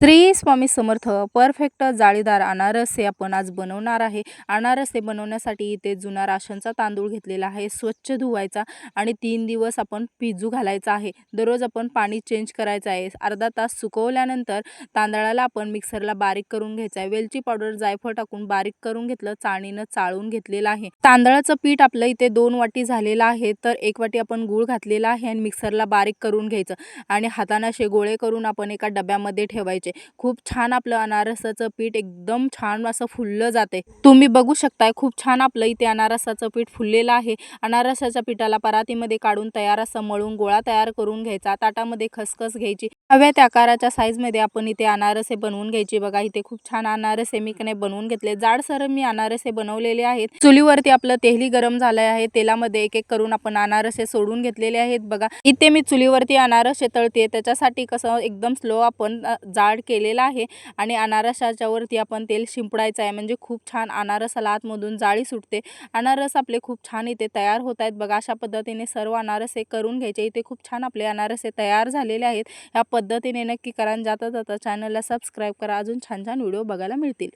Shri Swami Samarth perfect जाळीदार अनारसे आपण आज बनवणार आहे. अनारसे बनवण्यासाठी इथे जुना राशनचा तांदूळ घेतलेला आहे. स्वच्छ धुवायचा आणि तीन दिवस आपण पिजू घालायचा आहे. दररोज आपण पाणी चेंज करायचं आहे. अर्धा तास सुकवल्यानंतर तांदळाला आपण मिक्सरला बारीक करून घ्यायचं आहे. वेलची पावडर जायफळ टाकून बारीक करून घेतलं चाळणीनं चाळून घेतलेलं आहे. तांदळाचं पीठ आपलं इथे दोन वाटी झालेलं आहे. तर एक वाटी आपण गूळ घातलेला आहे आणि मिक्सरला बारीक करून घ्यायचं. आणि हाताने असे गोळे करून आपण एका डब्यामध्ये ठेवायचे. खूप छान आपलं अनारसाचं पीठ एकदम छान असं फुललं जाते. तुम्ही बघू शकताय खूप छान आपलं इथे अनारसाचं पीठ फुललेलं आहे. अनारसाच्या पिठाला परातीमध्ये काढून तयार असं मळून गोळा तयार करून घ्यायचा. ताटामध्ये खसखस घ्यायची. हव्या त्या आकाराच्या साईजमध्ये आपण इथे अनारसे बनवून घ्यायची. बघा इथे खूप छान अनारसे मी कने बनवून घेतले. जाडसर मी अनारसे बनवलेले आहेत. चुलीवरती आपलं तेली गरम झालं आहे. तेलामध्ये एक एक करून आपण अनारसे सोडून घेतलेले आहेत. बघा इथे मी चुलीवरती अनारसे तळते त्याच्यासाठी कसं एकदम स्लो आपण जाड जाड केलेला आहे. आणि अनारसाच्यावरती आपण तेल शिंपडायचं आहे. म्हणजे खूप छान अनारसाला आतमधून जाळी सुटते. अनारस आपले खूप छान इथे तयार होत आहेत. बघा अशा पद्धतीने सर्व अनारसे करून घ्यायचे. इथे खूप छान आपले अनारसे तयार झालेले आहेत. ह्या पद्धतीने नक्की करा जाता जाता चॅनलला सबस्क्राईब करा. अजून छान छान व्हिडिओ बघायला मिळतील.